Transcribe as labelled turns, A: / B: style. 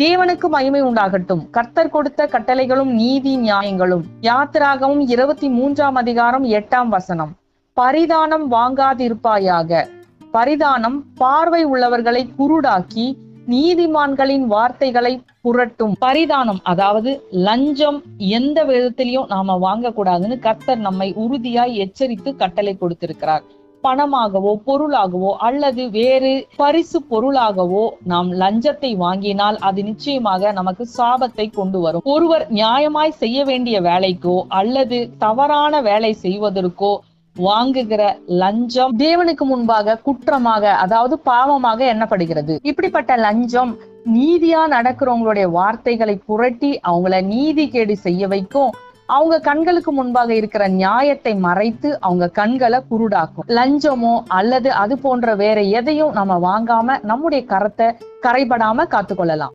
A: தேவனுக்கு மகிமை உண்டாகட்டும். கர்த்தர் கொடுத்த கட்டளைகளும் நீதி நியாயங்களும். யாத்திராகவும் இருபத்தி மூன்றாம் அதிகாரம் எட்டாம் வசனம். பரிதானம் வாங்காதிருப்பாயாக. பரிதானம் பார்வை உள்ளவர்களை குருடாக்கி நீதிமான்களின் வார்த்தைகளை புரட்டும். பரிதானம் அதாவது லஞ்சம் எந்த விதத்திலையும் நாம வாங்கக்கூடாதுன்னு கர்த்தர் நம்மை உறுதியாய் எச்சரித்து கட்டளை கொடுத்திருக்கிறார். பணமாகவோ பொருளாகவோ அல்லது வேறு பரிசு பொருளாகவோ நாம் லஞ்சத்தை வாங்கினால் அது நிச்சயமாக நமக்கு சாபத்தை கொண்டு வரும். ஒருவர் நியாயமாய் செய்ய வேண்டிய வேலைக்கோ அல்லது தவறான வேலை செய்வதற்கோ வாங்குகிற லஞ்சம் தேவனுக்கு முன்பாக குற்றமாக அதாவது பாவமாக எண்ணப்படுகிறது. இப்படிப்பட்ட லஞ்சம் நீதியா நடக்கிறவங்களுடைய வார்த்தைகளை புரட்டி அவங்கள நீதி கேடு செய்ய வைக்கும் அவங்க கண்களுக்கு முன்பாக இருக்கிற நியாயத்தை மறைத்து அவங்க கண்களை குருடாக்கும். லஞ்சமோ அல்லது அது போன்ற வேற எதையும் நம்ம வாங்காம நம்முடைய கரத்தை கரைபடாம காத்துக்கொள்ளலாம்.